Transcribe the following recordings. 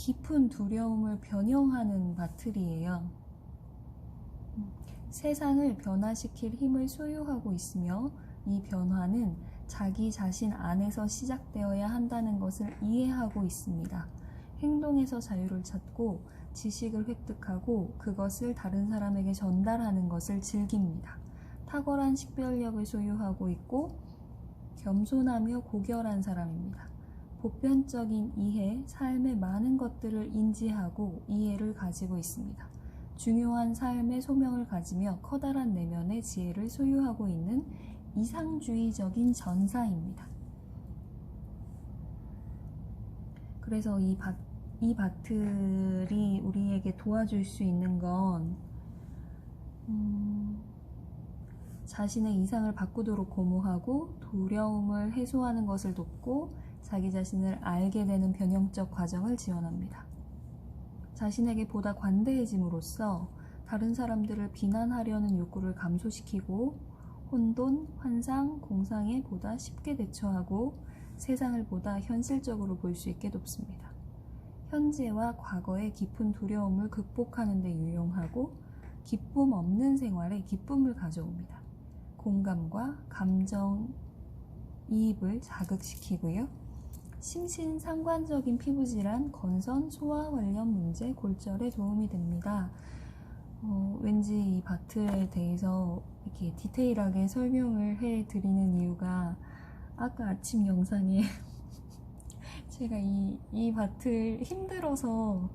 깊은 두려움을 변형하는 바틀이에요. 음, 세상을 변화시킬 힘을 소유하고 있으며 이 변화는 자기 자신 안에서 시작되어야 한다는 것을 이해하고 있습니다. 행동에서 자유를 찾고 지식을 획득하고 그것을 다른 사람에게 전달하는 것을 즐깁니다. 탁월한 식별력을 소유하고 있고 겸손하며 고결한 사람입니다. 보편적인 이해, 삶의 많은 것들을 인지하고 이해를 가지고 있습니다. 중요한 삶의 소명을 가지며 커다란 내면의 지혜를 소유하고 있는 이상주의적인 전사입니다. 그래서 이, 바, 이 바틀이 우리에게 도와줄 수 있는 건 음, 자신의 이상을 바꾸도록 고무하고 두려움을 해소하는 것을 돕고 자기 자신을 알게 되는 변형적 과정을 지원합니다. 자신에게 보다 관대해짐으로써 다른 사람들을 비난하려는 욕구를 감소시키고 혼돈, 환상, 공상에 보다 쉽게 대처하고 세상을 보다 현실적으로 볼 수 있게 돕습니다. 현재와 과거의 깊은 두려움을 극복하는 데 유용하고 기쁨 없는 생활에 기쁨을 가져옵니다. 공감과 감정 이입을 자극시키고요. 심신상관적인 피부질환, 건선, 소화 관련 문제, 골절에 도움이 됩니다. 어, 왠지 이 바틀에 대해서 이렇게 디테일하게 설명을 해 드리는 이유가 아까 아침 영상에 제가 이, 이 바틀 힘들어서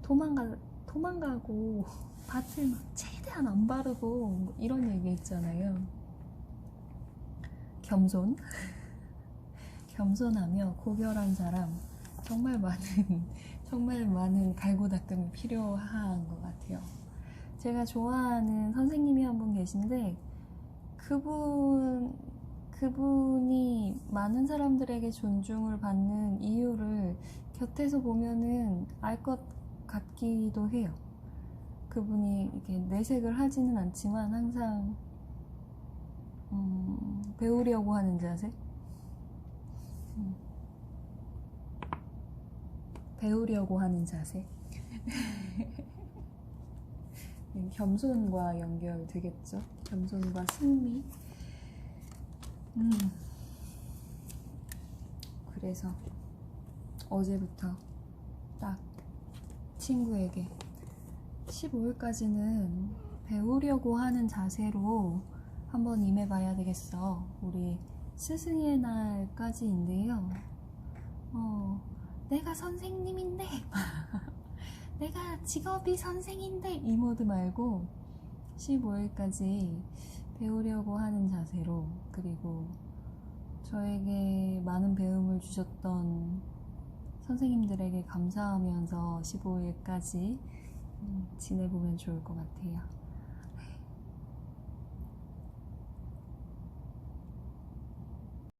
도망가, 도망가고 바틀 막 최대한 안 바르고 뭐 이런 얘기 했잖아요. 겸손. 겸손하며 고결한 사람. 정말 많은, 정말 많은 갈고 닦음이 필요한 것 같아요. 제가 좋아하는 선생님이 한 분 계신데, 그분, 그분이 많은 사람들에게 존중을 받는 이유를 곁에서 보면은 알 것 같기도 해요. 그분이 이렇게 내색을 하지는 않지만 항상 음, 배우려고 하는 자세, 음, 배우려고 하는 자세. 겸손과 연결되겠죠. 겸손과 승리. 음. 그래서 어제부터 딱 친구에게 15일까지는 배우려고 하는 자세로 한번 임해봐야 되겠어. 우리 스승의 날까지인데요. 어, 내가 선생님인데, 내가 직업이 선생인데, 이 모드 말고 15일까지 배우려고 하는 자세로, 그리고 저에게 많은 배움을 주셨던 선생님들에게 감사하면서 15일까지 음, 지내보면 좋을 것 같아요.